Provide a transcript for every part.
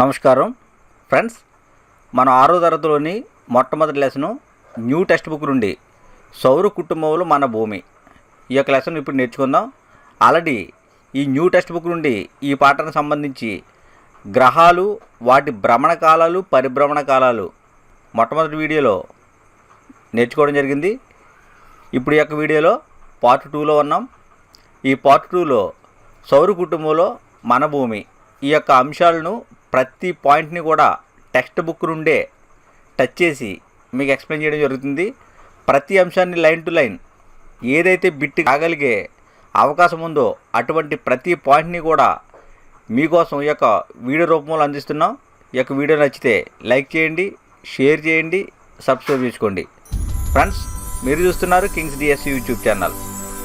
నమస్కారం. ఫ్రెండ్స్ మన ఆరో తరగతిలోని మొట్టమొదటి లెసను న్యూ టెక్స్ట్ బుక్ నుండి సౌర కుటుంబంలో మన భూమి ఈ యొక్క లెసన్ ఇప్పుడు నేర్చుకుందాం. ఆల్రెడీ ఈ న్యూ టెక్స్ట్ బుక్ నుండి ఈ పాఠానికి సంబంధించి గ్రహాలు వాటి భ్రమణ కాలాలు పరిభ్రమణ కాలాలు మొట్టమొదటి వీడియోలో నేర్చుకోవడం జరిగింది. ఇప్పుడు ఈ యొక్క వీడియోలో పార్ట్ టూలో ఉన్నాం. ఈ పార్ట్ టూలో సౌర కుటుంబంలో మన భూమి ఈ యొక్క అంశాలను ప్రతి పాయింట్ని కూడా టెక్స్ట్ బుక్ నుండే టచ్ చేసి మీకు ఎక్స్ప్లెయిన్ చేయడం జరుగుతుంది. ప్రతి అంశాన్ని లైన్ టు లైన్ ఏదైతే బిట్ కాగలిగే అవకాశం ఉందో అటువంటి ప్రతి పాయింట్ని కూడా మీకోసం ఈ యొక్క వీడియో రూపంలో అందిస్తున్నాం. ఈ యొక్క వీడియో నచ్చితే లైక్ చేయండి షేర్ చేయండి సబ్స్క్రైబ్ చేసుకోండి. ఫ్రెండ్స్ మీరు చూస్తున్నారు కింగ్స్ డిఎస్ యూట్యూబ్ ఛానల్.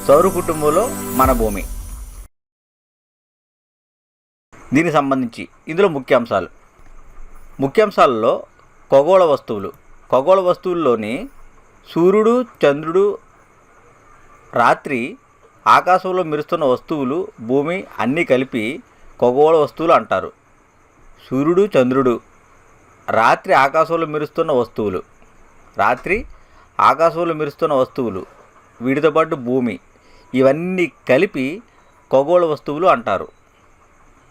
సౌర కుటుంబంలో మన భూమి. దీనికి సంబంధించి ఇందులో ముఖ్యాంశాలు. ముఖ్యాంశాలలో ఖగోళ వస్తువులు. ఖగోళ వస్తువుల్లోని సూర్యుడు చంద్రుడు రాత్రి ఆకాశంలో మెరుస్తున్న వస్తువులు భూమి అన్నీ కలిపి ఖగోళ వస్తువులు అంటారు. సూర్యుడు చంద్రుడు రాత్రి ఆకాశంలో మెరుస్తున్న వస్తువులు. రాత్రి ఆకాశంలో మెరుస్తున్న వస్తువులు వీటితో పాటు భూమి ఇవన్నీ కలిపి ఖగోళ వస్తువులు అంటారు.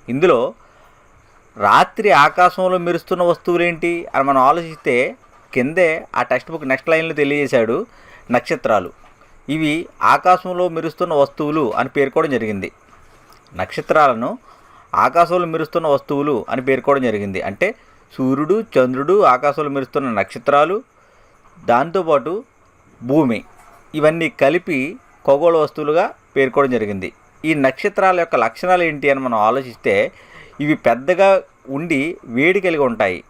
ఇందులో రాత్రి ఆకాశంలో మెరుస్తున్న వస్తువులు ఏంటి అని మనం ఆలోచిస్తే కిందే ఆ టెక్స్ట్ బుక్ నెక్స్ట్ లైన్లో తెలియజేశాడు నక్షత్రాలు. ఇవి ఆకాశంలో మెరుస్తున్న వస్తువులు అని పేర్కోవడం జరిగింది. నక్షత్రాలను ఆకాశంలో మెరుస్తున్న వస్తువులు అని పేర్కోవడం జరిగింది. అంటే సూర్యుడు చంద్రుడు ఆకాశంలో మెరుస్తున్న నక్షత్రాలు దాంతోపాటు భూమి. ఇవన్నీ కలిపి ఖగోళ వస్తువులుగా పేర్కోవడం జరిగింది. ఈ నక్షత్రాల యొక్క లక్షణాలు ఏంటి అని మనం ఆలోచిస్తే ఇవి పెద్దగా ఉండి వేడి కలిగి ఉంటాయి.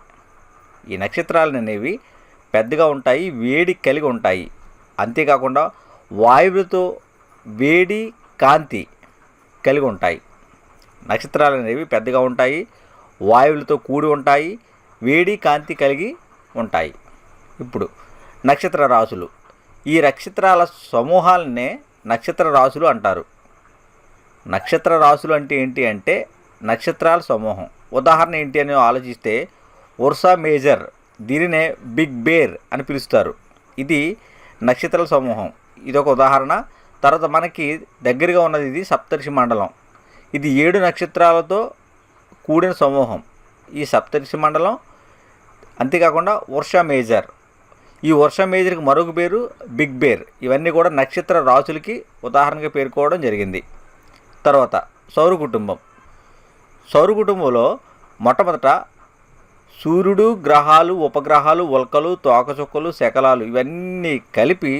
ఈ నక్షత్రాలు అనేవి పెద్దగా ఉంటాయి వేడి కలిగి ఉంటాయి. అంతేకాకుండా వాయువులతో వేడి కాంతి కలిగి ఉంటాయి. నక్షత్రాలు అనేవి పెద్దగా ఉంటాయి వాయువులతో కూడి ఉంటాయి వేడి కాంతి కలిగి ఉంటాయి. ఇప్పుడు నక్షత్ర రాసులు ఈ నక్షత్రాల సమూహాలనే నక్షత్ర రాసులు అంటారు. నక్షత్ర రాశులు అంటే ఏంటి అంటే నక్షత్రాల సమూహం. ఉదాహరణ ఏంటి అని ఆలోచిస్తే ఉర్సా మేజర్ దీనినే బిగ్ బేర్ అని పిలుస్తారు. ఇది నక్షత్రాల సమూహం. ఇది ఒక ఉదాహరణ. తర్వాత మనకి దగ్గరగా ఉన్నది ఇది సప్తర్షి మండలం. ఇది ఏడు నక్షత్రాలతో కూడిన సమూహం. ఈ సప్తర్షి మండలం అంతేకాకుండా వర్ష మేజర్. ఈ వర్ష మేజర్కి మరొక పేరు బిగ్ బేర్. ఇవన్నీ కూడా నక్షత్ర రాసులకి ఉదాహరణగా పేర్కోవడం జరిగింది. తర్వాత సౌర కుటుంబం. సౌర కుటుంబంలో మొట్టమొదట సూర్యుడు గ్రహాలు ఉపగ్రహాలు ఉల్కలు తోకచుక్కలు శకలాలు ఇవన్నీ కలిపి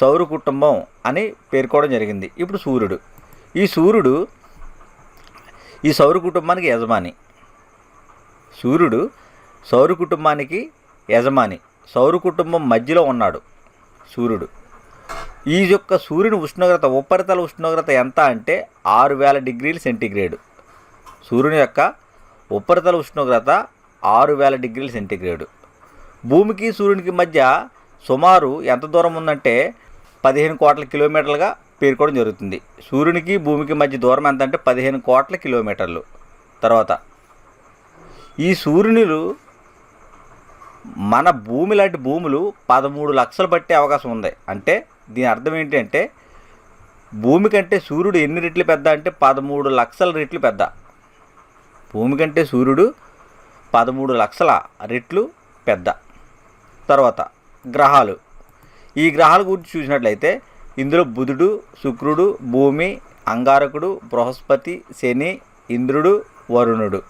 సౌర కుటుంబం అని పేర్కోవడం జరిగింది. ఇప్పుడు సూర్యుడు. ఈ సూర్యుడు ఈ సౌర కుటుంబానికి యజమాని. సూర్యుడు సౌర కుటుంబానికి యజమాని. సౌర కుటుంబం మధ్యలో ఉన్నాడు సూర్యుడు. ఈ యొక్క సూర్యుని ఉష్ణోగ్రత ఉపరితల ఉష్ణోగ్రత ఎంత అంటే ఆరు వేల డిగ్రీల సెంటీగ్రేడ్. సూర్యుని యొక్క ఉపరితల ఉష్ణోగ్రత ఆరు వేల డిగ్రీల సెంటీగ్రేడు. భూమికి సూర్యునికి మధ్య సుమారు ఎంత దూరం ఉందంటే పదిహేను కోట్ల కిలోమీటర్లుగా పేర్కోవడం జరుగుతుంది. సూర్యునికి భూమికి మధ్య దూరం ఎంత అంటే పదిహేను కోట్ల కిలోమీటర్లు. తర్వాత ఈ సూర్యునిలు మన భూమి లాంటి భూములు పదమూడు లక్షలు పట్టే అవకాశం ఉంది. అంటే దీని అర్థం ఏంటంటే భూమి కంటే సూర్యుడు ఎన్ని రెట్లు పెద్ద అంటే పదమూడు లక్షల రెట్లు పెద్ద. భూమి కంటే సూర్యుడు పదమూడు లక్షల రెట్లు పెద్ద. తర్వాత గ్రహాలు. ఈ గ్రహాల గురించి చూసినట్లయితే ఇందులో బుధుడు శుక్రుడు భూమి అంగారకుడు బృహస్పతి శని ఇంద్రుడు వరుణుడు.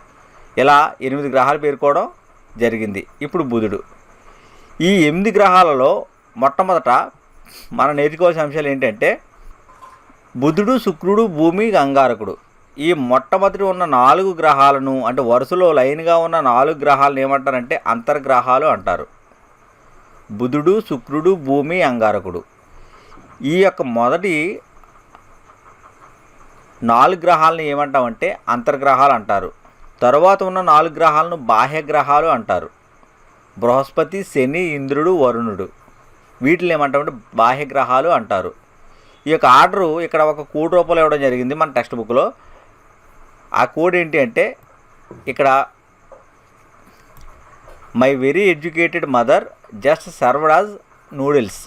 ఇలా ఎనిమిది గ్రహాలు పేర్కోవడం జరిగింది. ఇప్పుడు బుధుడు. ఈ ఎనిమిది గ్రహాలలో మొట్టమొదట మనం నేర్చుకోవాల్సిన అంశాలు ఏంటంటే బుధుడు శుక్రుడు భూమి గంగారకుడు. ఈ మొట్టమొదటి ఉన్న నాలుగు గ్రహాలను అంటే వరుసలో లైన్గా ఉన్న నాలుగు గ్రహాలను ఏమంటారంటే అంతర్గ్రహాలు అంటారు. బుధుడు శుక్రుడు భూమి అంగారకుడు ఈ యొక్క మొదటి నాలుగు గ్రహాలను ఏమంటామంటే అంతర్గ్రహాలు అంటారు. తరువాత ఉన్న నాలుగు గ్రహాలను బాహ్య గ్రహాలు అంటారు. బృహస్పతి శని ఇంద్రుడు వరుణుడు. వీటిని ఏమంటామంటే బాహ్య గ్రహాలు అంటారు. ఈ యొక్క ఆర్డరు ఇక్కడ ఒక కోడ్ రూపంలో ఇవ్వడం జరిగింది మన టెక్స్ట్ బుక్లో ఆ కోడ్ ఏంటి అంటే ఇక్కడ my very educated mother just served us noodles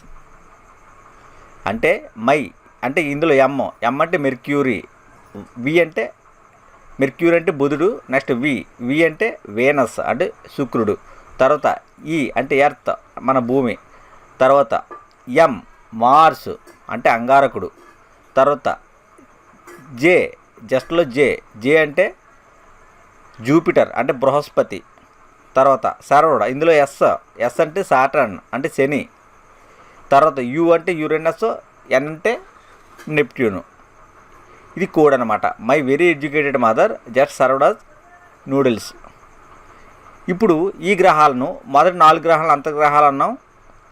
అంటే మై అంటే ఇందులో ఎమ్ ఎమ్ అంటే మెర్క్యూరీ వి అంటే మెర్క్యూరీ అంటే బుధుడు. నెక్స్ట్ వి వి అంటే వేనస్ అంటే శుక్రుడు. తర్వాత ఈ అంటే ఎర్త్ మన భూమి. తర్వాత ఎం మార్స్ అంటే అంగారకుడు. తర్వాత జే జస్ట్లో జే జే అంటే జూపిటర్ అంటే బృహస్పతి. తర్వాత సర్వడ ఇందులో ఎస్ ఎస్ అంటే సాటర్న్ అంటే శని. తర్వాత యు అంటే యురేనస్ ఎన్ అంటే నెప్ట్యూను. ఇది కోడ్ అనమాట my very educated mother just served us noodles. ఇప్పుడు ఈ గ్రహాలను మొదటి నాలుగు గ్రహాలు అంతర్గ్రహాలు అన్నాం.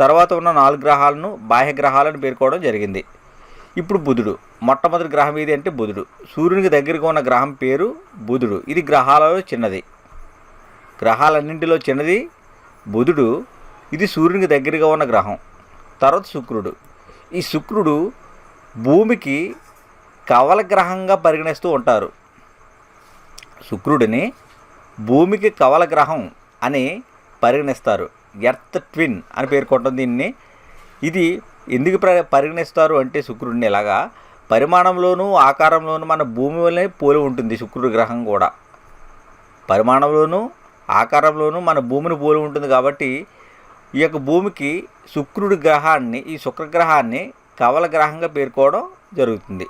తర్వాత ఉన్న నాలుగు గ్రహాలను బాహ్య గ్రహాలను పేర్కోవడం జరిగింది. ఇప్పుడు బుధుడు. మొట్టమొదటి గ్రహం ఏది అంటే బుధుడు. సూర్యునికి దగ్గరగా ఉన్న గ్రహం పేరు బుధుడు. ఇది గ్రహాలలో చిన్నది. గ్రహాలన్నింటిలో చిన్నది బుధుడు. ఇది సూర్యునికి దగ్గరగా ఉన్న గ్రహం. తర్వాత శుక్రుడు. ఈ శుక్రుడు భూమికి కవల గ్రహంగా పరిగణిస్తూ ఉంటారు. శుక్రుడిని భూమికి కవల గ్రహం అని పరిగణిస్తారు. ఎర్త్ ట్విన్ అని పేర్కొంటుంది దీన్ని. ఇది ఎందుకు ప్ర పరిగణిస్తారు అంటే శుక్రుడిని ఇలాగా పరిమాణంలోనూ ఆకారంలోనూ మన భూమి వల్లే పోలి ఉంటుంది శుక్రుడి గ్రహం కూడా. పరిమాణంలోనూ ఆకారంలోనూ మన భూమిని పోలి ఉంటుంది కాబట్టి ఈ యొక్క భూమికి శుక్రుడి గ్రహాన్ని ఈ శుక్రగ్రహాన్ని కవల గ్రహంగా పేర్కోవడం జరుగుతుంది.